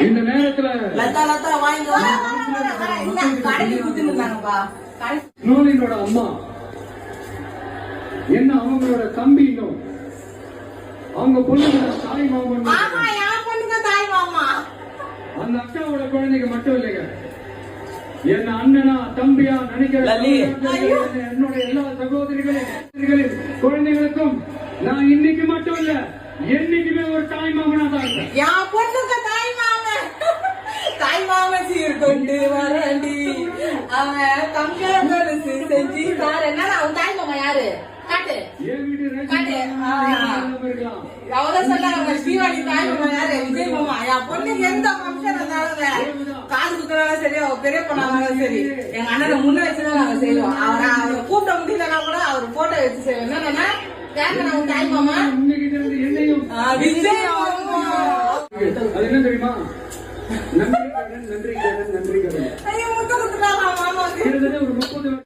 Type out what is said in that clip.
இந்த நேரத்துல லதா லதா வாங்கி நூலினோட அம்மா. என்ன அவங்களோட தம்பி இன்னும் அவங்க பொண்ணுங்களோட தாய் மாமன் ஆமா என் பொண்ணுங்க தாய் மாமா. அந்த அக்காவோட குழந்தைங்க மட்டும் இல்லைங்க. என்ன அண்ணனா தம்பியா நினைக்கிற என்னுடைய எல்லா சகோதரிகளின் சகோதரிகளின் குழந்தைகளுக்கும் நான் இன்னைக்கு மட்டும் இல்ல என்னைக்குமே ஒரு தாய் மாமனா தான் இருக்கேன் என் பொண்ணுங்க தாய் மாமன் தாய் மாமன் சீர் கொண்டு வரண்டி அவன் தங்க செஞ்சு சார் என்ன அவன் தாய் மாமா யாரு? காட்டு. காட்டு. சொன்னாங்க ஸ்ரீவாணி தாய் மாமா யாரு? விஜய் மாமா. என் பொண்ணு எந்த ஃபங்க்ஷன் குத்துறாலும் சரி அவ பெரிய பொண்ணாலும் சரி எங்க அண்ணனை முன்ன வச்சுதான் நாங்க செய்வோம் அவரை அவரை கூப்பிட முடியலன்னா கூட அவர் போட்டோ வச்சு செய்வோம் என்னன்னா யாரு அவன் தாய் மாமா? விஜய் மாமா. அது என்ன தெரியுமா? நன்றி கடன் நன்றி கடன் நன்றி கடன் ஒரு முப்பது